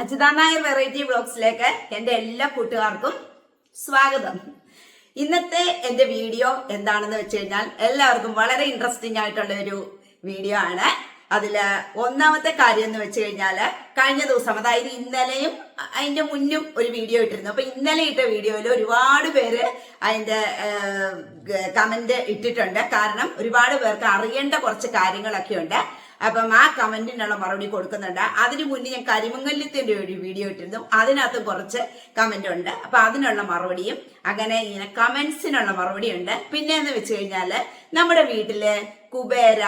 അച്യുതാ Nair variety ബ്ലോഗ്സിലേക്ക് എന്റെ എല്ലാ കൂട്ടുകാർക്കും സ്വാഗതം. ഇന്നത്തെ എന്റെ വീഡിയോ എന്താണെന്ന് വെച്ച് കഴിഞ്ഞാൽ എല്ലാവർക്കും വളരെ ഇൻട്രസ്റ്റിംഗ് ആയിട്ടുള്ള ഒരു വീഡിയോ ആണ്. അതിൽ ഒന്നാമത്തെ കാര്യം എന്ന് വെച്ച് കഴിഞ്ഞാൽ കഴിഞ്ഞ ദിവസം അതായത് ഇന്നലെയും അതിന്റെ മുന്നും ഒരു വീഡിയോ ഇട്ടിരുന്നു. അപ്പൊ ഇന്നലെ ഇട്ട വീഡിയോയിൽ ഒരുപാട് പേര് അതിന്റെ കമന്റ് ഇട്ടിട്ടുണ്ട്. കാരണം ഒരുപാട് പേർക്ക് അറിയേണ്ട കുറച്ച് കാര്യങ്ങളൊക്കെ ഉണ്ട് അപ്പം ആ കമന്റിനുള്ള മറുപടി കൊടുക്കുന്നുണ്ട്. അതിനു മുന്നേ ഞാൻ കരിമങ്ങല്യത്തിന്റെ ഒരു വീഡിയോ ഇട്ടിരുന്നു. അതിനകത്ത് കുറച്ച് കമന്റ് ഉണ്ട്. അപ്പൊ അതിനുള്ള മറുപടിയും അങ്ങനെ ഇങ്ങനെ കമന്റ്സിനുള്ള മറുപടി ഉണ്ട്. പിന്നെ എന്ന് വെച്ച് കഴിഞ്ഞാൽ നമ്മുടെ വീട്ടിൽ കുബേര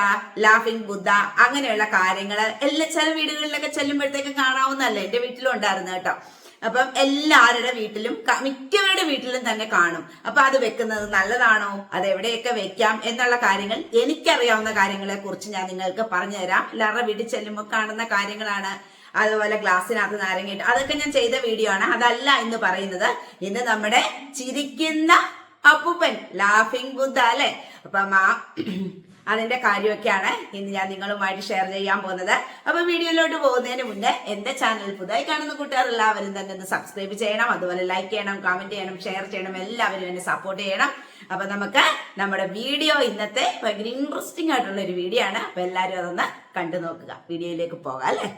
ലാഫിംഗ് ബുദ്ധ അങ്ങനെയുള്ള കാര്യങ്ങൾ എല്ലാ ചില വീടുകളിലൊക്കെ ചെല്ലുമ്പോഴത്തേക്കും കാണാവുന്നതല്ലേ? എന്റെ വീട്ടിലും ഉണ്ടായിരുന്നു കേട്ടോ. അപ്പം എല്ലാവരുടെ വീട്ടിലും മിക്കവരുടെ വീട്ടിലും തന്നെ കാണും. അപ്പൊ അത് വെക്കുന്നത് നല്ലതാണോ? അത് എവിടെയൊക്കെ വെക്കാം? എന്നുള്ള കാര്യങ്ങൾ എനിക്കറിയാവുന്ന കാര്യങ്ങളെ കുറിച്ച് ഞാൻ നിങ്ങൾക്ക് പറഞ്ഞു തരാം എല്ലാവരുടെ വീട്ടിൽ ചെല്ലുമ്പോൾ കാണുന്ന കാര്യങ്ങളാണ്. അതുപോലെ ഗ്ലാസ്സിനകത്ത് നാരങ്ങയിട്ട്. അതൊക്കെ ഞാൻ ചെയ്ത വീഡിയോ ആണ്. അതല്ല എന്ന് പറയുന്നത്. ഇന്ന് നമ്മുടെ ചിരിക്കുന്ന അപ്പൂപ്പൻ. ലാഫിംഗ് ബുദ്ധ അല്ലെ? അപ്പം ആ അതിന്റെ കാര്യമൊക്കെയാണ് ഇന്ന് ഞാൻ നിങ്ങളുമായിട്ട് ഷെയർ ചെയ്യാൻ പോകുന്നത്. അപ്പൊ വീഡിയോയിലോട്ട് പോകുന്നതിന് മുന്നേ എന്റെ ചാനൽ പുതുതായി കാണുന്ന കൂട്ടുകാർ എല്ലാവരും തന്നെ ഒന്ന് സബ്സ്ക്രൈബ് ചെയ്യണം അതുപോലെ ലൈക്ക് ചെയ്യണം കമന്റ് ചെയ്യണം ഷെയർ ചെയ്യണം എല്ലാവരും എന്നെ സപ്പോർട്ട് ചെയ്യണം. അപ്പൊ നമുക്ക് നമ്മുടെ വീഡിയോ ഇന്നത്തെ ഭയങ്കര ഇൻട്രസ്റ്റിംഗ് ആയിട്ടുള്ള ഒരു വീഡിയോ ആണ്. അപ്പൊ എല്ലാവരും അതൊന്ന് കണ്ടു നോക്കുക. വീഡിയോയിലേക്ക് പോകാം അല്ലേ?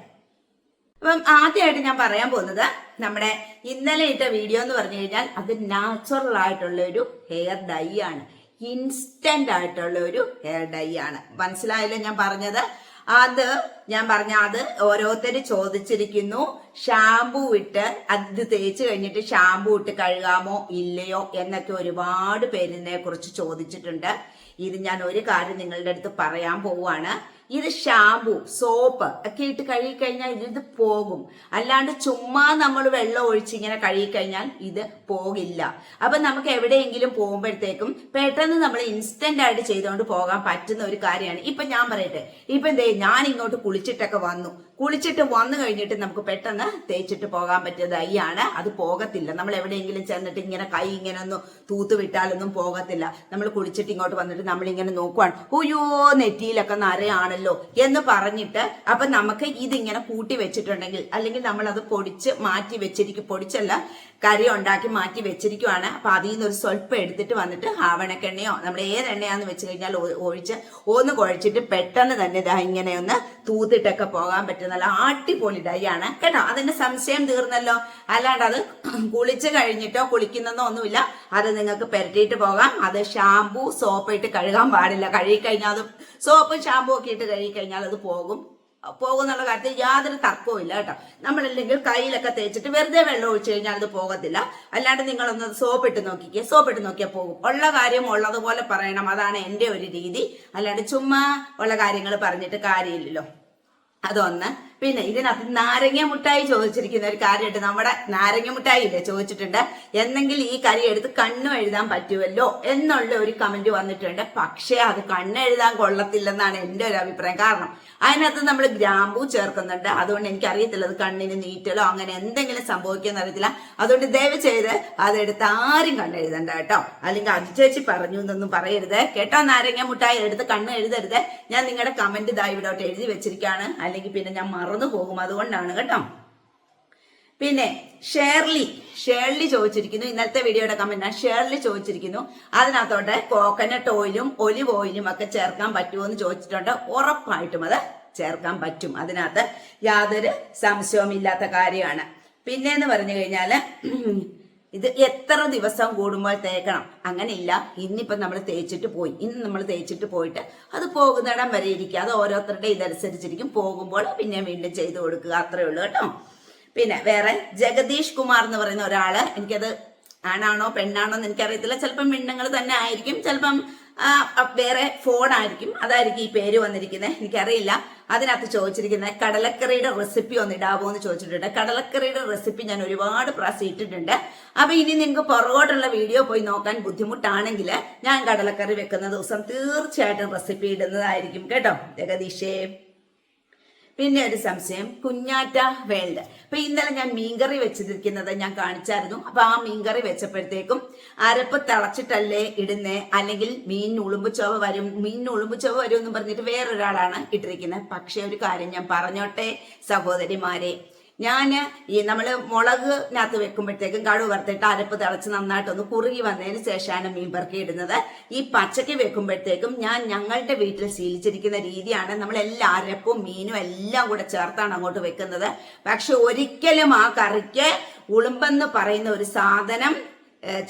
അപ്പം ആദ്യമായിട്ട് ഞാൻ പറയാൻ പോകുന്നത് നമ്മുടെ ഇന്നലെ ഇട്ട വീഡിയോ എന്ന് പറഞ്ഞു കഴിഞ്ഞാൽ അത് നാച്ചുറൽ ആയിട്ടുള്ള ഒരു ഹെയർ ഡൈ ആണ്. ഇൻസ്റ്റന്റ് ആയിട്ടുള്ള ഒരു ഹെയർ ഡൈ ആണ്. മനസ്സിലായല്ലോ ഞാൻ പറഞ്ഞത്? അത് ഞാൻ പറഞ്ഞ അത് ഓരോരുത്തർ ചോദിച്ചിരിക്കുന്നു. ഷാമ്പു ഇട്ട് അത് തേച്ച് കഴിഞ്ഞിട്ട് ഷാമ്പു ഇട്ട് കഴുകാമോ ഇല്ലയോ എന്നൊക്കെ ഒരുപാട് പേരിനെ കുറിച്ച് ചോദിച്ചിട്ടുണ്ട്. ഇത് ഞാൻ ഒരു കാര്യം നിങ്ങളുടെ അടുത്ത് പറയാൻ പോവാണ്. ഇത് ഷാമ്പു സോപ്പ് ഒക്കെ ഇട്ട് കഴുകി കഴിഞ്ഞാൽ ഇത് പോകും. അല്ലാണ്ട് ചുമ്മാ നമ്മൾ വെള്ളം ഒഴിച്ച് ഇങ്ങനെ കഴുകി കഴിഞ്ഞാൽ ഇത് പോകില്ല. അപ്പൊ നമുക്ക് എവിടെയെങ്കിലും പോകുമ്പോഴത്തേക്കും പെട്ടെന്ന് നമ്മൾ ഇൻസ്റ്റന്റ് ആയിട്ട് ചെയ്തുകൊണ്ട് പോകാൻ പറ്റുന്ന ഒരു കാര്യമാണ്. ഇപ്പൊ ഞാൻ പറയട്ടെ ഇപ്പൊ എന്തേ ഞാൻ ഇങ്ങോട്ട് കുളിച്ചിട്ടൊക്കെ വന്നു. കുളിച്ചിട്ട് വന്നു കഴിഞ്ഞിട്ട് നമുക്ക് പെട്ടെന്ന് തേച്ചിട്ട് പോകാൻ പറ്റിയത് അയ്യാണ് അത് പോകത്തില്ല. നമ്മൾ എവിടെയെങ്കിലും ചെന്നിട്ട് ഇങ്ങനെ കൈ ഇങ്ങനെ ഒന്ന് തൂത്ത് വിട്ടാലൊന്നും പോകത്തില്ല. നമ്മൾ കുളിച്ചിട്ട് ഇങ്ങോട്ട് വന്നിട്ട് നമ്മൾ ഇങ്ങനെ നോക്കുവാണ്. ഓയോ നെറ്റിയിലൊക്കെ നരയാണല്ലോ എന്ന് പറഞ്ഞിട്ട് അപ്പൊ നമുക്ക് ഇതിങ്ങനെ കൂട്ടി വെച്ചിട്ടുണ്ടെങ്കിൽ അല്ലെങ്കിൽ നമ്മൾ അത് പൊടിച്ച് മാറ്റി വെച്ചിരിക്കും പൊടിച്ചല്ല കറി ഉണ്ടാക്കി മാറ്റി വെച്ചിരിക്കുവാണ്. അപ്പൊ അതിൽ നിന്ന് ഒരു സ്വല്പം എടുത്തിട്ട് വന്നിട്ട് ആവണക്കെണ്ണയോ നമ്മൾ ഏത് എണ്ണയാന്ന് വെച്ച് കഴിഞ്ഞാൽ ഒഴിച്ച് ഒന്ന് കുഴച്ചിട്ട് പെട്ടെന്ന് തന്നെ ഇതാ ഇങ്ങനെ ഒന്ന് തൂത്തിട്ടൊക്കെ പോകാൻ പറ്റും. നല്ല ഡൈ ആണ്. കേട്ടോ? അതിന്റെ സംശയം തീർന്നല്ലോ. അല്ലാണ്ട് അത് കുളിച്ച് കഴിഞ്ഞിട്ടോ കുളിക്കുന്നതോ ഒന്നുമില്ല. അത് നിങ്ങൾക്ക് പെരട്ടിയിട്ട് പോകാം. അത് ഷാമ്പു സോപ്പ് ഇട്ട് കഴുകാൻ പാടില്ല. കഴുകി കഴിഞ്ഞാൽ അത് സോപ്പും ഷാമ്പു ഒക്കെ ഇട്ട് കഴുകി കഴിഞ്ഞാൽ അത് പോകും. പോകും എന്നുള്ള കാര്യത്തിൽ യാതൊരു തർക്കവും ഇല്ല കേട്ടോ. നമ്മളല്ലെങ്കിൽ കയ്യിലൊക്കെ തേച്ചിട്ട് വെറുതെ വെള്ളം ഒഴിച്ചു കഴിഞ്ഞാൽ അത് പോകത്തില്ല. അല്ലാണ്ട് നിങ്ങളൊന്ന് സോപ്പ് ഇട്ട് നോക്കിക്കേ. സോപ്പ് ഇട്ട് നോക്കിയാൽ പോകും. ഉള്ള കാര്യം ഉള്ളതുപോലെ പറയണം. അതാണ് എന്റെ ഒരു രീതി. അല്ലാണ്ട് ചുമ്മാ ഉള്ള കാര്യങ്ങൾ പറഞ്ഞിട്ട് കാര്യമില്ലല്ലോ. അതൊന്ന് പിന്നെ ഇതിനകത്ത് നാരങ്ങ മുട്ടായി ചോദിച്ചിരിക്കുന്ന ഒരു കാര്യമായിട്ട് നമ്മുടെ നാരങ്ങ മുട്ടായി ഇല്ലേ ചോദിച്ചിട്ടുണ്ട്. എന്നെങ്കിൽ ഈ കറി എടുത്ത് കണ്ണു എഴുതാൻ പറ്റുമല്ലോ എന്നുള്ള ഒരു കമന്റ് വന്നിട്ടുണ്ട്. പക്ഷേ അത് കണ്ണ് എഴുതാൻ കൊള്ളത്തില്ലെന്നാണ് എന്റെ ഒരു അഭിപ്രായം. കാരണം അതിനകത്ത് നമ്മൾ ഗ്രാമ്പൂ ചേർക്കുന്നുണ്ട്. അതുകൊണ്ട് എനിക്ക് എനിക്കറിയത്തില്ല അത് കണ്ണിന് നീറ്റലോ അങ്ങനെ എന്തെങ്കിലും സംഭവിക്കുമെന്ന് അറിയത്തില്ല. അതുകൊണ്ട് ദയവ് ചെയ്ത് അതെടുത്ത് ആരും കണ്ണെഴുതണ്ട കേട്ടോ. അല്ലെങ്കിൽ അജു ചേച്ചി പറഞ്ഞു എന്നൊന്നും പറയരുത്. കേട്ടോ നാരങ്ങ മുട്ടായി എടുത്ത് കണ്ണ് എഴുതരുത്. ഞാൻ നിങ്ങളുടെ കമന്റ് ഇതാ ഇവിടോട്ട് എഴുതി വെച്ചിരിക്കുകയാണ്. അല്ലെങ്കിൽ പിന്നെ ഞാൻ പോകും അതുകൊണ്ടാണ് കേട്ടോ. പിന്നെ ഷേർലി ഷേർലി ചോദിച്ചിരിക്കുന്നു. ഇന്നത്തെ വീഡിയോയുടെ കമന്റ് ഷേർലി ചോദിച്ചിരിക്കുന്നു. അതിനകത്തോട്ട് കോക്കനട്ട് ഓയിലും ഒലിവ് ഓയിലും ഒക്കെ ചേർക്കാൻ പറ്റുമോ എന്ന് ചോദിച്ചിട്ടുണ്ട്. ഉറപ്പായിട്ടും അത് ചേർക്കാൻ പറ്റും. അതിനകത്ത് യാതൊരു സംശയവും ഇല്ലാത്ത കാര്യമാണ്. പിന്നെ എന്ന് പറഞ്ഞു കഴിഞ്ഞാൽ ഇത് എത്ര ദിവസം കൂടുമ്പോൾ തേക്കണം? അങ്ങനെയില്ല. ഇന്നിപ്പം നമ്മൾ തേച്ചിട്ട് പോയി. ഇന്ന് നമ്മൾ തേച്ചിട്ട് പോയിട്ട് അത് പോകുന്നിടം വരെ ഇരിക്കുക. അത് ഓരോരുത്തരുടെ ഇതനുസരിച്ചിരിക്കും. പോകുമ്പോൾ പിന്നെ വീണ്ടും ചെയ്തു കൊടുക്കുക. അത്രേ ഉള്ളൂ കേട്ടോ. പിന്നെ വേറെ ജഗദീഷ് കുമാർ എന്ന് പറയുന്ന ഒരാൾ. എനിക്കത് ആണാണോ പെണ്ണാണോ എന്ന് എനിക്കറിയത്തില്ല. ചിലപ്പം പെണ്ണുങ്ങൾ തന്നെ ആയിരിക്കും. ചിലപ്പം വേറെ ഫോൺ ആയിരിക്കും. അതായിരിക്കും ഈ പേര് വന്നിരിക്കുന്നത്. എനിക്കറിയില്ല. അതിനകത്ത് ചോദിച്ചിരിക്കുന്നത് കടലക്കറിയുടെ റെസിപ്പി ഒന്ന് ഇടാവോ എന്ന് ചോദിച്ചിട്ടുണ്ട്. കടലക്കറിയുടെ റെസിപ്പി ഞാൻ ഒരുപാട് പ്രാവശ്യം ഇട്ടിട്ടുണ്ട്. അപ്പൊ ഇനി നിങ്ങൾക്ക് പുറകോട്ടുള്ള വീഡിയോ പോയി നോക്കാൻ ബുദ്ധിമുട്ടാണെങ്കിൽ ഞാൻ കടലക്കറി വെക്കുന്ന ദിവസം തീർച്ചയായിട്ടും റെസിപ്പി ഇടുന്നതായിരിക്കും. കേട്ടോ? ജഗദീഷേ. പിന്നെ ഒരു സംശയം. കുഞ്ഞാറ്റ വേൾഡ്. അപ്പൊ ഇന്നലെ ഞാൻ മീൻകറി വെച്ചിരിക്കുന്നത് ഞാൻ കാണിച്ചായിരുന്നു. അപ്പൊ ആ മീൻകറി വെച്ചപ്പോഴത്തേക്കും അരപ്പ് തിളച്ചിട്ടല്ലേ ഇടുന്നേ? അല്ലെങ്കിൽ മീൻ ഉളുമ്പ് ചോവ വരും മീൻ ഉളുമ്പ് ചോവ വരും എന്ന് പറഞ്ഞിട്ട് വേറൊരാളാണ് ഇട്ടിരിക്കുന്നത്. പക്ഷെ ഒരു കാര്യം ഞാൻ പറഞ്ഞോട്ടെ സഹോദരിമാരെ. ഞാൻ ഈ നമ്മൾ മുളകിനകത്ത് വെക്കുമ്പോഴത്തേക്കും കടുവ് വറുത്തിട്ട് അരപ്പ് തിളച്ച് നന്നായിട്ടൊന്ന് കുറുകി വന്നതിന് ശേഷമാണ് മീൻ പെറുക്കി ഇടുന്നത്. ഈ പച്ചയ്ക്ക് വെക്കുമ്പോഴത്തേക്കും ഞാൻ ഞങ്ങളുടെ വീട്ടിൽ ശീലിച്ചിരിക്കുന്ന രീതിയാണ് നമ്മൾ എല്ലാ അരപ്പും മീനും എല്ലാം കൂടെ ചേർത്താണ് അങ്ങോട്ട് വെക്കുന്നത്. പക്ഷെ ഒരിക്കലും ആ കറിക്ക് ഉളുമ്പെന്ന് പറയുന്ന ഒരു സാധനം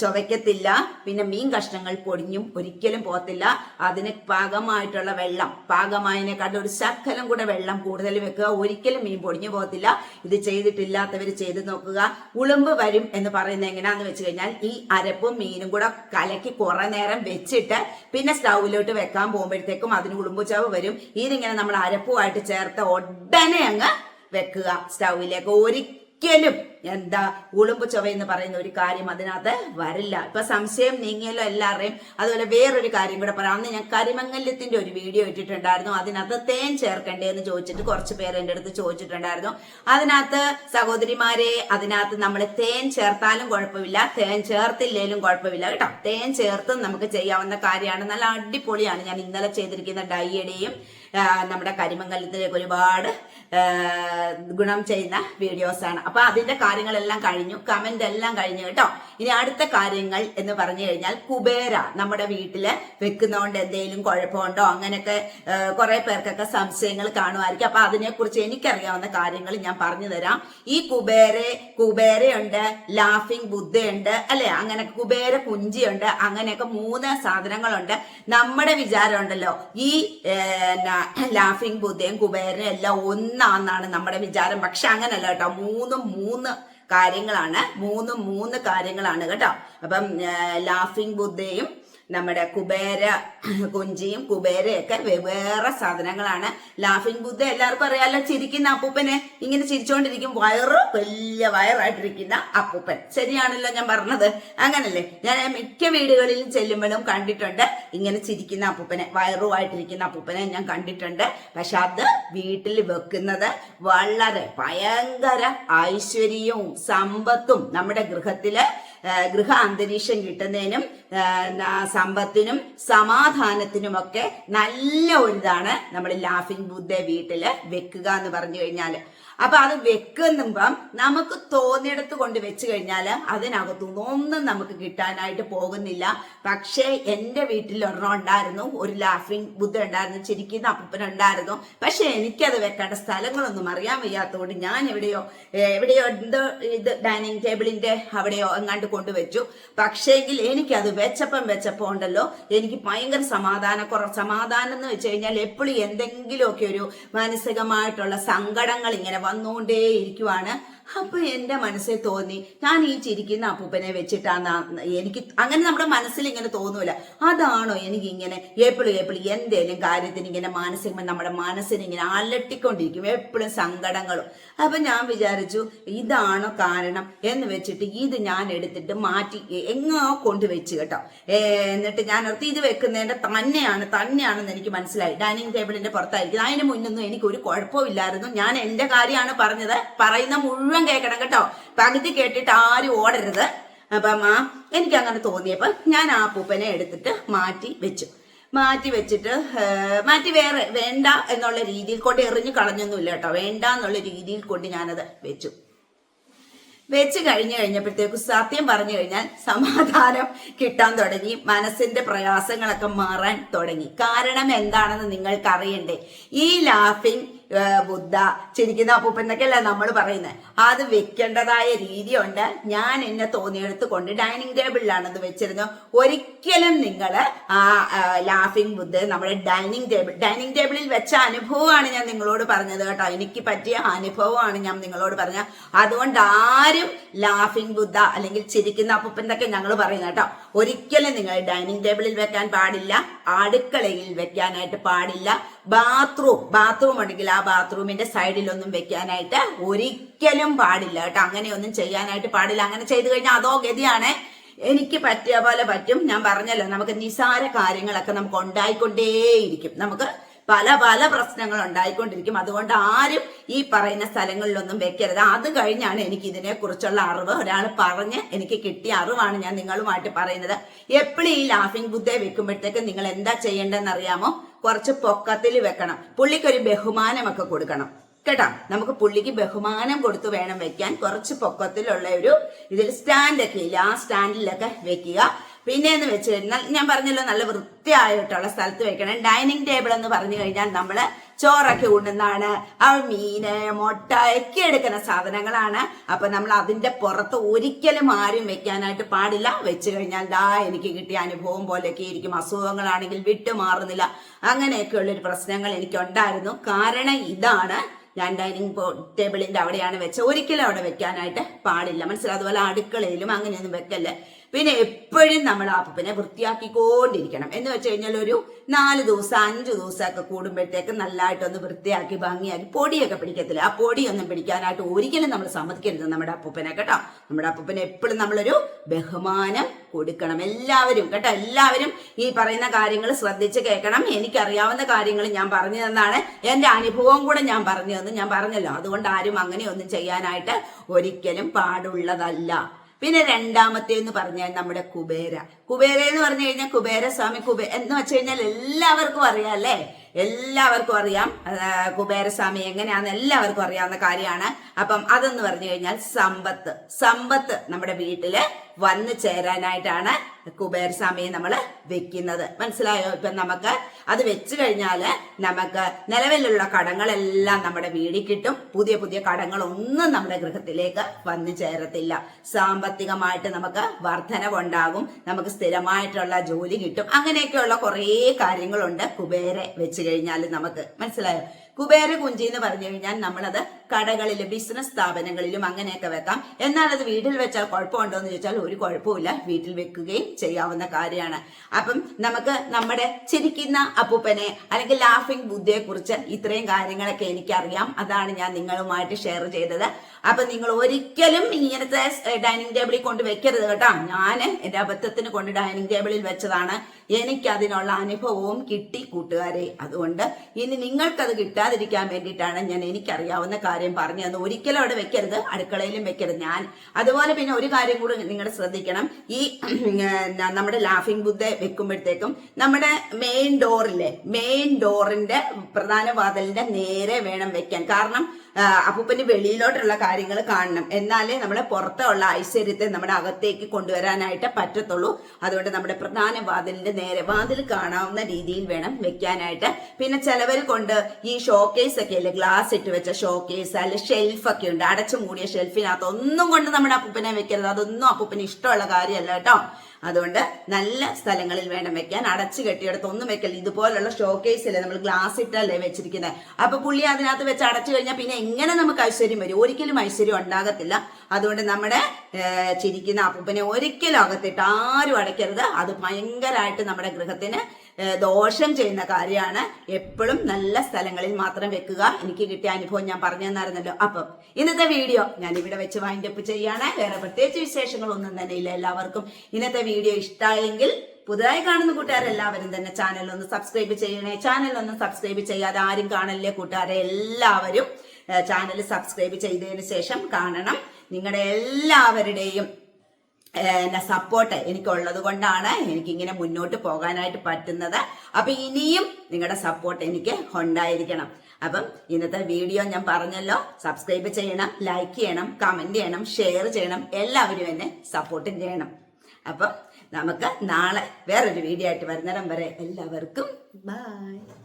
ചുവയ്ക്കത്തില്ല. പിന്നെ മീൻ കഷ്ണങ്ങൾ പൊടിഞ്ഞും ഒരിക്കലും പോകത്തില്ല. അതിന് പാകമായിട്ടുള്ള വെള്ളം. പാകമായതിനെക്കാട്ടും ഒരു ശക്കലം കൂടെ വെള്ളം കൂടുതൽ വെക്കുക. ഒരിക്കലും മീൻ പൊടിഞ്ഞു പോകത്തില്ല. ഇത് ചെയ്തിട്ടില്ലാത്തവർ ചെയ്ത് നോക്കുക. ഉളുമ്പ് വരും എന്ന് പറയുന്നത് എങ്ങനെയാന്ന് വെച്ച് കഴിഞ്ഞാൽ ഈ അരപ്പും മീനും കൂടെ കലക്കി കുറെ നേരം വെച്ചിട്ട് പിന്നെ സ്റ്റൗവിലോട്ട് വെക്കാൻ പോകുമ്പോഴത്തേക്കും അതിന് ഉളുമ്പ് ചവ് വരും. ഇതിങ്ങനെ നമ്മൾ അരപ്പുമായിട്ട് ചേർത്ത് ഉടനെ അങ്ങ് വെക്കുക സ്റ്റൗവിലേക്ക്. ഒരിക്കലും എന്താ ഉളുമ്പ് ചൊവ എന്ന് പറയുന്ന ഒരു കാര്യം അതിനകത്ത് വരില്ല. ഇപ്പൊ സംശയം നീങ്ങിയല്ലോ എല്ലാവരുടെയും. അതുപോലെ വേറൊരു കാര്യം കൂടെ പറയാം. അന്ന് ഞാൻ കരിമംഗല്യത്തിന്റെ ഒരു വീഡിയോ ഇട്ടിട്ടുണ്ടായിരുന്നു. അതിനകത്ത് തേൻ ചേർക്കണ്ടേ എന്ന് ചോദിച്ചിട്ട് കുറച്ച് പേര് എന്റെ അടുത്ത് ചോദിച്ചിട്ടുണ്ടായിരുന്നു. അതിനകത്ത് സഹോദരിമാരെ അതിനകത്ത് നമ്മൾ തേൻ ചേർത്താലും കുഴപ്പമില്ല. തേൻ ചേർത്തില്ലേലും കുഴപ്പമില്ല. കേട്ടോ? തേൻ ചേർത്തും നമുക്ക് ചെയ്യാവുന്ന കാര്യമാണ്. നല്ല അടിപൊളിയാണ്. ഞാൻ ഇന്നലെ ചെയ്തിരിക്കുന്ന ഡൈയുടെയും നമ്മുടെ കരിമംഗലത്തിലേക്ക് ഒരുപാട് ഗുണം ചെയ്യുന്ന വീഡിയോസാണ് അപ്പൊ അതിന്റെ കാര്യങ്ങളെല്ലാം കഴിഞ്ഞു കമന്റ് എല്ലാം കഴിഞ്ഞു കേട്ടോ. ഇനി അടുത്ത കാര്യങ്ങൾ എന്ന് പറഞ്ഞു കഴിഞ്ഞാൽ കുബേര നമ്മുടെ വീട്ടിൽ വെക്കുന്നതുകൊണ്ട് എന്തെങ്കിലും കുഴപ്പമുണ്ടോ? അങ്ങനെയൊക്കെ കുറെ പേർക്കൊക്കെ സംശയങ്ങൾ കാണുമായിരിക്കും. അപ്പൊ അതിനെക്കുറിച്ച് എനിക്കറിയാവുന്ന കാര്യങ്ങൾ ഞാൻ പറഞ്ഞു തരാം. ഈ കുബേര കുബേരയുണ്ട് ലാഫിംഗ് ബുദ്ധയുണ്ട് അല്ലെ? അങ്ങനെ കുബേര കുഞ്ചിയുണ്ട് അങ്ങനെയൊക്കെ മൂന്ന് സാധനങ്ങളുണ്ട്. നമ്മുടെ വിചാരം ഉണ്ടല്ലോ ഈ ലാഫിംഗ് ബുദ്ധയും കുബേരനും എല്ലാം ഒന്നാന്നാണ് നമ്മുടെ വിചാരം. പക്ഷെ അങ്ങനല്ല കേട്ടോ മൂന്നും മൂന്ന് കാര്യങ്ങളാണ്. മൂന്നും മൂന്ന് കാര്യങ്ങളാണ് കേട്ടോ. അപ്പം ലാഫിംഗ് ബുദ്ധയും നമ്മുടെ കുബേര കുഞ്ചിയും കുബേരയൊക്കെ വെവ്വേറെ സാധനങ്ങളാണ്. ലാഫിംഗ് ബുദ്ധ എല്ലാവർക്കും അറിയാലോ ചിരിക്കുന്ന അപ്പൂപ്പനെ. ഇങ്ങനെ ചിരിച്ചുകൊണ്ടിരിക്കും വയറ് വലിയ വയറായിട്ടിരിക്കുന്ന അപ്പൂപ്പൻ. ശരിയാണല്ലോ ഞാൻ പറഞ്ഞത്. അങ്ങനല്ലേ? ഞാൻ മിക്ക വീടുകളിലും ചെല്ലുമ്പോഴും കണ്ടിട്ടുണ്ട് ഇങ്ങനെ ചിരിക്കുന്ന അപ്പൂപ്പനെ. വയറുമായിട്ടിരിക്കുന്ന അപ്പൂപ്പനെ ഞാൻ കണ്ടിട്ടുണ്ട്. പക്ഷെ അത് വീട്ടിൽ വെക്കുന്നത് വളരെ ഭയങ്കര ഐശ്വര്യവും സമ്പത്തും നമ്മുടെ ഗൃഹത്തിൽ ഗൃഹ അന്തരീക്ഷം കിട്ടുന്നതിനും സമ്പത്തിനും സമാധാനത്തിനുമൊക്കെ നല്ല ഒരിതാണ് നമ്മൾ ലാഫിംഗ് ബുദ്ധ വീട്ടിൽ വെക്കുക എന്ന് പറഞ്ഞു കഴിഞ്ഞാൽ. അപ്പൊ അത് വെക്കുമ്പം നമുക്ക് തോന്നിയെടുത്ത് കൊണ്ട് വെച്ച് കഴിഞ്ഞാൽ അതിനകത്തുനിന്ന് ഒന്നും നമുക്ക് കിട്ടാനായിട്ട് പോകുന്നില്ല. പക്ഷേ എന്റെ വീട്ടിൽ ഒരെണ്ണം ഉണ്ടായിരുന്നു. ഒരു ലാഫിങ് ബുദ്ധ ഉണ്ടായിരുന്നു ചിരിക്കുന്ന അപ്പൂപ്പൻ ഉണ്ടായിരുന്നു. പക്ഷെ എനിക്കത് വെക്കേണ്ട സ്ഥലങ്ങളൊന്നും അറിയാൻ വയ്യാത്തതുകൊണ്ട് ഞാൻ എവിടെയോ എവിടെയോ എന്തോ ഇത് ഡൈനിങ് ടേബിളിന്റെ അവിടെയോ എങ്ങാണ്ട് കൊണ്ടുവച്ചു പക്ഷേങ്കിൽ എനിക്കത് വെച്ചപ്പം വെച്ചപ്പോൾ ഉണ്ടല്ലോ എനിക്ക് ഭയങ്കര സമാധാന കുറ സമാധാനം എന്ന് വെച്ച് കഴിഞ്ഞാൽ എപ്പോഴും എന്തെങ്കിലുമൊക്കെ ഒരു മാനസികമായിട്ടുള്ള സങ്കടങ്ങൾ ഇങ്ങനെ വന്നുകൊണ്ടേ ഇരിക്കുവാണ് അപ്പൊ എന്റെ മനസ്സിൽ തോന്നി ഞാൻ ഈ ചിരിക്കുന്ന അപ്പൂപ്പനെ വെച്ചിട്ടാണ് എനിക്ക് അങ്ങനെ നമ്മുടെ മനസ്സിൽ ഇങ്ങനെ തോന്നൂല. അതാണോ എനിക്ക് ഇങ്ങനെ എപ്പോഴും എപ്പോഴും എന്തേലും കാര്യത്തിന് ഇങ്ങനെ മാനസികമായി നമ്മുടെ മനസ്സിന് ഇങ്ങനെ അലട്ടിക്കൊണ്ടിരിക്കും എപ്പോഴും സങ്കടങ്ങളും. അപ്പൊ ഞാൻ വിചാരിച്ചു ഇതാണോ കാരണം? എന്ന് വെച്ചിട്ട് ഇത് ഞാൻ എടുത്തിട്ട് മാറ്റി എങ്ങോ കൊണ്ടുവച്ച് കേട്ടോ. എന്നിട്ട് ഞാൻ ഓർത്ത് ഇത് വെക്കുന്നതിന്റെ തന്നെയാണ് തന്നെയാണെന്ന് എനിക്ക് മനസ്സിലായി. ഡൈനിങ് ടേബിളിന്റെ പുറത്തായിരിക്കും. അതിന് മുന്നൊന്നും എനിക്ക് ഒരു കുഴപ്പമില്ലായിരുന്നു ഞാൻ എന്റെ കാര്യമാണ് പറഞ്ഞത് പറയുന്ന മുഴുവൻ കേൾക്കണം കേട്ടോ. പകുതി കേട്ടിട്ട് ആരും ഓടരുത്. അപ്പം ആ എനിക്ക് അങ്ങനെ തോന്നിയപ്പോൾ ഞാൻ ആ പൂപ്പനെ എടുത്തിട്ട് മാറ്റി വെച്ചു. മാറ്റി വെച്ചിട്ട് മാറ്റി വേറെ വേണ്ട എന്നുള്ള രീതിയിൽ കൊണ്ട് എറിഞ്ഞു കളഞ്ഞൊന്നുമില്ല കേട്ടോ. വേണ്ട എന്നുള്ള രീതിയിൽ കൊണ്ട് ഞാനത് വെച്ചു. വെച്ച് കഴിഞ്ഞു കഴിഞ്ഞപ്പോഴത്തേക്ക് സത്യം പറഞ്ഞു കഴിഞ്ഞാൽ സമാധാനം കിട്ടാൻ തുടങ്ങി. മനസ്സിന്റെ പ്രയാസങ്ങളൊക്കെ മാറാൻ തുടങ്ങി. കാരണം എന്താണെന്ന് നിങ്ങൾക്ക് അറിയണ്ടേ ഈ ലാഫിംഗ് ബുദ്ധ ചിരിക്കുന്ന അപ്പൂപ്പൻ എന്നൊക്കെയല്ലേ നമ്മൾ പറയുന്നത് അത് വെക്കേണ്ടതായ രീതിയുണ്ട്. ഞാൻ എന്നെ തോന്നിയെടുത്ത് കൊണ്ട് ഡൈനിങ് ടേബിളിലാണ് അത് വെച്ചിരുന്നത്. ഒരിക്കലും നിങ്ങൾ ആ ലാഫിംഗ് ബുദ്ധ നമ്മുടെ ഡൈനിങ് ടേബിൾ ഡൈനിങ് ടേബിളിൽ വെച്ച അനുഭവമാണ് ഞാൻ നിങ്ങളോട് പറഞ്ഞത് കേട്ടോ. എനിക്ക് പറ്റിയ അനുഭവമാണ് ഞാൻ നിങ്ങളോട് പറഞ്ഞത്. അതുകൊണ്ട് ആരും ലാഫിംഗ് ബുദ്ധ അല്ലെങ്കിൽ ചിരിക്കുന്ന അപ്പൂപ്പൻ എന്നൊക്കെ ഞങ്ങൾ പറയുന്നത് കേട്ടോ. ഒരിക്കലും നിങ്ങൾ ഡൈനിങ് ടേബിളിൽ വെക്കാൻ പാടില്ല അടുക്കളയിൽ വെക്കാനായിട്ട് പാടില്ല. ബാത്റൂം ബാത്റൂം ഉണ്ടെങ്കിൽ ആ ബാത്റൂമിന്റെ സൈഡിലൊന്നും വെക്കാനായിട്ട് ഒരിക്കലും പാടില്ല കേട്ടോ. അങ്ങനെയൊന്നും ചെയ്യാനായിട്ട് പാടില്ല. അങ്ങനെ ചെയ്തു കഴിഞ്ഞാൽ അതോ ഗതിയാണ്. എനിക്ക് പറ്റിയ പോലെ പറ്റും. ഞാൻ പറഞ്ഞല്ലോ നമുക്ക് നിസാര കാര്യങ്ങളൊക്കെ നമുക്ക് ഉണ്ടായിക്കൊണ്ടേയിരിക്കും. നമുക്ക് പല പല പ്രശ്നങ്ങൾ ഉണ്ടായിക്കൊണ്ടിരിക്കും. അതുകൊണ്ട് ആരും ഈ പറയുന്ന സ്ഥലങ്ങളിലൊന്നും വെക്കരുത്. അത് കഴിഞ്ഞാണ് എനിക്ക് ഇതിനെ കുറിച്ചുള്ള അറിവ്. ഒരാൾ പറഞ്ഞ് എനിക്ക് കിട്ടിയ അറിവാണ് ഞാൻ നിങ്ങളുമായിട്ട് പറയുന്നത്. എപ്പോഴും ഈ ലാഫിംഗ് ബുദ്ധയെ വെക്കുമ്പോഴത്തേക്ക് നിങ്ങൾ എന്താ ചെയ്യേണ്ടതെന്ന് അറിയാമോ കുറച്ച് പൊക്കത്തിൽ വെക്കണം. പുള്ളിക്കൊരു ബഹുമാനമൊക്കെ കൊടുക്കണം. കേട്ടോ? നമുക്ക് പുള്ളിക്ക് ബഹുമാനം കൊടുത്ത് വേണം വെക്കാൻ. കുറച്ച് പൊക്കത്തിലുള്ള ഒരു ഇതിൽ സ്റ്റാൻഡൊക്കെ ഇല്ല? ആ സ്റ്റാൻഡിലൊക്കെ വെക്കുക. പിന്നെ എന്ന് വെച്ച് കഴിഞ്ഞാൽ ഞാൻ പറഞ്ഞല്ലോ നല്ല വൃത്തിയായിട്ടുള്ള സ്ഥലത്ത് വെക്കണം. ഡൈനിങ് ടേബിൾ എന്ന് പറഞ്ഞു കഴിഞ്ഞാൽ നമ്മൾ ചോറൊക്കെ ഉണ്ണുന്നതാണ്. ആ മീന് മുട്ട ഒക്കെ എടുക്കുന്ന സാധനങ്ങളാണ്. അപ്പൊ നമ്മൾ അതിന്റെ പുറത്ത് ഒരിക്കലും ആരും വെക്കാനായിട്ട് പാടില്ല. വെച്ച് കഴിഞ്ഞാൽ ദാ എനിക്ക് കിട്ടിയ അനുഭവം പോലെയൊക്കെ ഇരിക്കും. അസുഖങ്ങളാണെങ്കിൽ വിട്ടുമാറുന്നില്ല അങ്ങനെയൊക്കെയുള്ള ഒരു പ്രശ്നങ്ങൾ എനിക്കുണ്ടായിരുന്നു. കാരണം ഇതാണ് ഞാൻ ഡൈനിങ് ടേബിളിന്റെ അവിടെയാണ് വെച്ചത്. ഒരിക്കലും അവിടെ വെക്കാനായിട്ട് പാടില്ല. മനസ്സിലായി? അതുപോലെ അടുക്കളയിലും അങ്ങനെയൊന്നും വെക്കല്ലേ? പിന്നെ എപ്പോഴും നമ്മൾ ആ പപ്പിനെ വൃത്തിയാക്കിക്കൊണ്ടിരിക്കണം. എന്ന് വെച്ച് കഴിഞ്ഞാൽ ഒരു നാല് ദിവസം അഞ്ച് ദിവസമൊക്കെ കൂടുമ്പോഴത്തേക്ക് നല്ലതായിട്ടൊന്ന് വൃത്തിയാക്കി ഭംഗിയാക്കി പൊടിയൊക്കെ പിടിക്കത്തില്ല? ആ പൊടിയൊന്നും പിടിക്കാനായിട്ട് ഒരിക്കലും നമ്മൾ സമ്മതിക്കരുത് നമ്മുടെ അപ്പൂപ്പനെ കേട്ടോ. നമ്മുടെ അപ്പൂപ്പനെ എപ്പോഴും നമ്മളൊരു ബഹുമാനം കൊടുക്കണം എല്ലാവരും കേട്ടോ. എല്ലാവരും ഈ പറയുന്ന കാര്യങ്ങൾ ശ്രദ്ധിച്ച് കേൾക്കണം. എനിക്കറിയാവുന്ന കാര്യങ്ങൾ ഞാൻ പറഞ്ഞു തന്നാണ്. എന്റെ അനുഭവം കൂടെ ഞാൻ പറഞ്ഞു തന്നു. ഞാൻ പറഞ്ഞല്ലോ അതുകൊണ്ട് ആരും അങ്ങനെയൊന്നും ചെയ്യാനായിട്ട് ഒരിക്കലും പാടുള്ളതല്ല. പിന്നെ രണ്ടാമത്തെ എന്ന് പറഞ്ഞാൽ നമ്മുടെ കുബേര. കുബേര എന്ന് പറഞ്ഞു കഴിഞ്ഞാൽ കുബേര സ്വാമി കുബേ എന്ന് വെച്ച് കഴിഞ്ഞാൽ എല്ലാവർക്കും അറിയാം അല്ലേ? എല്ലാവർക്കും അറിയാം. കുബേരസ്വാമി എങ്ങനെയാണെന്ന് എല്ലാവർക്കും അറിയാവുന്ന കാര്യമാണ്. അപ്പം അതെന്ന് പറഞ്ഞു കഴിഞ്ഞാൽ സമ്പത്ത്. സമ്പത്ത് നമ്മുടെ വീട്ടിൽ വന്നു ചേരാനായിട്ടാണ് കുബേർ സ്വാമിയെ നമ്മൾ വെക്കുന്നത്. മനസ്സിലായോ? ഇപ്പൊ നമുക്ക് അത് വെച്ച് കഴിഞ്ഞാൽ നമുക്ക് നിലവിലുള്ള കടങ്ങളെല്ലാം നമ്മുടെ വീടിൽ കിട്ടും. പുതിയ പുതിയ കടങ്ങളൊന്നും നമ്മുടെ ഗൃഹത്തിലേക്ക് വന്നു ചേരത്തില്ല. സാമ്പത്തികമായിട്ട് നമുക്ക് വർധനവുണ്ടാകും. നമുക്ക് സ്ഥിരമായിട്ടുള്ള ജോലി കിട്ടും. അങ്ങനെയൊക്കെയുള്ള കുറേ കാര്യങ്ങളുണ്ട് കുബേരെ വെച്ച് കഴിഞ്ഞാൽ നമുക്ക്. മനസ്സിലായോ? കുബേര കുഞ്ചി എന്ന് പറഞ്ഞു കഴിഞ്ഞാൽ നമ്മളത് കടകളിലും ബിസിനസ് സ്ഥാപനങ്ങളിലും അങ്ങനെയൊക്കെ വെക്കാം. എന്നാൽ അത് വീട്ടിൽ വെച്ചാൽ കുഴപ്പമുണ്ടോ എന്ന് ചോദിച്ചാൽ ഒരു കുഴപ്പമില്ല വീട്ടിൽ വെക്കുകയും ചെയ്യാവുന്ന കാര്യമാണ്. അപ്പം നമുക്ക് നമ്മുടെ ചിരിക്കുന്ന അപ്പൂപ്പനെ അല്ലെങ്കിൽ ലാഫിംഗ് ബുദ്ധിയെ കുറിച്ച് ഇത്രയും കാര്യങ്ങളൊക്കെ എനിക്കറിയാം. അതാണ് ഞാൻ നിങ്ങളുമായിട്ട് ഷെയർ ചെയ്തത്. അപ്പൊ നിങ്ങൾ ഒരിക്കലും ഇങ്ങനത്തെ ഡൈനിങ് ടേബിളിൽ കൊണ്ട് വെക്കരുത് കേട്ടോ. ഞാൻ എന്റെ അബദ്ധത്തിന് കൊണ്ട് ഡൈനിങ് ടേബിളിൽ വെച്ചതാണ്. എനിക്ക് അതിനുള്ള അനുഭവവും കിട്ടി കൂട്ടുകാരെ. അതുകൊണ്ട് ഇനി നിങ്ങൾക്കത് കിട്ടാതിരിക്കാൻ വേണ്ടിയിട്ടാണ് ഞാൻ എനിക്കറിയാവുന്ന കാര്യം പറഞ്ഞു തന്നു ഒരിക്കലും അവിടെ വെക്കരുത് അടുക്കളയിലും വെക്കരുത്. ഞാൻ അതുപോലെ പിന്നെ ഒരു കാര്യം കൂടി നിങ്ങൾ ശ്രദ്ധിക്കണം. ഈ നമ്മുടെ ലാഫിംഗ് ബുദ്ധ വെക്കുമ്പോഴത്തേക്കും നമ്മുടെ മെയിൻ ഡോറിലെ മെയിൻ ഡോറിന്റെ പ്രധാന വാതിലിന്റെ നേരെ വേണം വെക്കാൻ. കാരണം അപ്പൂപ്പന് വെളിയിലോട്ടുള്ള കാര്യങ്ങൾ കാണണം. എന്നാലേ നമ്മളെ പുറത്തുള്ള ഐശ്വര്യത്തെ നമ്മുടെ അകത്തേക്ക് കൊണ്ടുവരാനായിട്ട് പറ്റത്തുള്ളൂ. അതുകൊണ്ട് നമ്മുടെ പ്രധാന വാതിലിന്റെ നേരെ വാതിൽ കാണാവുന്ന രീതിയിൽ വേണം വെക്കാനായിട്ട്. പിന്നെ ചിലവർ കൊണ്ട് ഈ ഷോക്കേസ് ഒക്കെ അല്ലേ ഗ്ലാസ് ഇട്ട് വെച്ച ഷോക്കേസ് അല്ലെ ഷെൽഫ് ഒക്കെ ഉണ്ട്. അടച്ചു മൂടിയ ഷെൽഫിനകത്ത് ഒന്നും കൊണ്ട് നമ്മുടെ അപ്പൂപ്പനെ വെക്കരുത്. അതൊന്നും അപ്പൂപ്പന് ഇഷ്ടമുള്ള കാര്യമല്ല കേട്ടോ. അതുകൊണ്ട് നല്ല സ്ഥലങ്ങളിൽ വേണം വെക്കാൻ. അടച്ചു കെട്ടിയെടുത്ത് ഒന്നും വെക്കല്ല. ഇതുപോലുള്ള ഷോക്കേസിലെ നമ്മൾ ഗ്ലാസ് ഇട്ടല്ലേ വെച്ചിരിക്കുന്നത് അപ്പൊ പുള്ളി അതിനകത്ത് വെച്ച് അടച്ചു കഴിഞ്ഞാൽ പിന്നെ എങ്ങനെ നമുക്ക് ഐശ്വര്യം വരും? ഒരിക്കലും ഐശ്വര്യം ഉണ്ടാകത്തില്ല. അതുകൊണ്ട് നമ്മുടെ ചിരിക്കുന്ന അപ്പൂപ്പനെ ഒരിക്കലും അകത്തിട്ട് ആരും അടയ്ക്കരുത്. അത് ഭയങ്കരമായിട്ട് നമ്മുടെ ഗൃഹത്തിന് ദോഷം ചെയ്യുന്ന കാര്യമാണ്. എപ്പോഴും നല്ല സ്ഥലങ്ങളിൽ മാത്രം വെക്കുക. എനിക്ക് കിട്ടിയ അനുഭവം ഞാൻ പറഞ്ഞു തന്നായിരുന്നല്ലോ അപ്പം ഇന്നത്തെ വീഡിയോ ഞാൻ ഇവിടെ വെച്ച് വൈൻഡപ്പ് ചെയ്യാണ്. വേറെ പ്രത്യേകിച്ച് വിശേഷങ്ങളൊന്നും തന്നെ ഇല്ല എല്ലാവർക്കും. ഇന്നത്തെ വീഡിയോ ഇഷ്ടമായെങ്കിൽ പുതുതായി കാണുന്ന കൂട്ടുകാരെല്ലാവരും തന്നെ ചാനൽ ഒന്ന് സബ്സ്ക്രൈബ് ചെയ്യണേ. ചാനൽ ഒന്ന് സബ്സ്ക്രൈബ് ചെയ്യാതെ ആരും കാണലേ കൂട്ടുകാരെ? എല്ലാവരും ചാനൽ സബ്സ്ക്രൈബ് ചെയ്തതിന് ശേഷം കാണണം. നിങ്ങളുടെ എല്ലാവരുടെയും സപ്പോർട്ട് എനിക്കുള്ളത് കൊണ്ടാണ് എനിക്കിങ്ങനെ മുന്നോട്ട് പോകാനായിട്ട് പറ്റുന്നത്. അപ്പൊ ഇനിയും നിങ്ങളുടെ സപ്പോർട്ട് എനിക്ക് ഉണ്ടായിരിക്കണം. അപ്പം ഇന്നത്തെ വീഡിയോ ഞാൻ പറഞ്ഞല്ലോ. സബ്സ്ക്രൈബ് ചെയ്യണം ലൈക്ക് ചെയ്യണം കമന്റ് ചെയ്യണം ഷെയർ ചെയ്യണം. എല്ലാവരും എന്നെ സപ്പോർട്ടും ചെയ്യണം. അപ്പം നമുക്ക് നാളെ വേറൊരു വീഡിയോ ആയിട്ട് വരുന്നിടം വരെ എല്ലാവർക്കും ബൈ